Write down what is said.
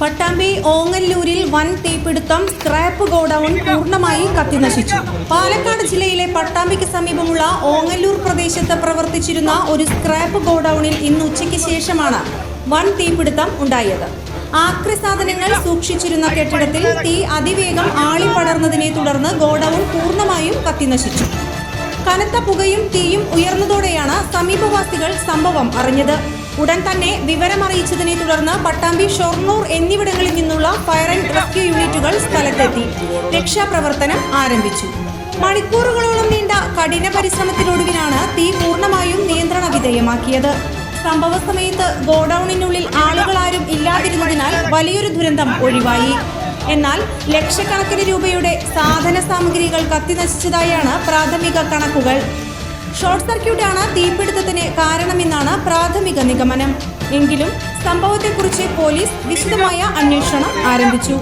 പട്ടാമ്പി ഓങ്ങല്ലൂരിൽ വൻ തീപിടുത്തം scrap godown പൂർണമായി കത്തിനശിച്ചു. പാലക്കാട് ജില്ലയിലെ പട്ടാമ്പിക്ക് സമീപമുള്ള ഓങ്ങല്ലൂർ പ്രദേശത്ത് പ്രവർത്തിച്ചിരുന്ന ഒരു സ്ക്രാപ്പ് ഗോഡൌണിൽ ഇന്ന് ഉച്ചയ്ക്ക് ശേഷമാണ് വൻ തീപിടുത്തം ഉണ്ടായത്. ആക്രി സാധനങ്ങൾ സൂക്ഷിച്ചിരുന്ന കെട്ടിടത്തിൽ തീ അതിവേഗം ആളിപ്പടർന്നതിനെ തുടർന്ന് ഗോഡൌൺ പൂർണമായും കത്തിനശിച്ചു. കനത്ത പുകയും തീയും ഉയർന്നതോടെയാണ് സമീപവാസികൾ സംഭവം അറിഞ്ഞത്. ഉടൻ തന്നെ വിവരമറിയിച്ചതിനെ തുടർന്ന് പട്ടാമ്പി ഷൊർണൂർ എന്നിവിടങ്ങളിൽ നിന്നുള്ള ഫയർ ആൻഡ് റെസ്ക്യൂ യൂണിറ്റുകൾ സ്ഥലത്തെത്തി. രക്ഷാപ്രവർത്തനം ആരംഭിച്ചു. മണിക്കൂറുകളോളം നീണ്ട കഠിന പരിശ്രമത്തിനൊടുവിലാണ് തീ പൂർണമായും നിയന്ത്രണ വിധേയമാക്കിയത്. സംഭവ സമയത്ത് ഗോഡൌണിനുള്ളിൽ ആളുകളാരും ഇല്ലാതിരുന്നതിനാൽ വലിയൊരു ദുരന്തം ഒഴിവായി. എന്നാൽ ലക്ഷക്കണക്കിന് രൂപയുടെ സാധന സാമഗ്രികൾ കത്തിനശിച്ചതായാണ് പ്രാഥമിക കണക്കുകൾ. ഷോർട്ട് സർക്യൂട്ടാണ് തീപിടുത്തത്തിന് കാരണമെന്നാണ് പ്രാഥമിക നിഗമനം. എങ്കിലും സംഭവത്തെക്കുറിച്ച് പോലീസ് വിശദമായ അന്വേഷണം ആരംഭിച്ചു.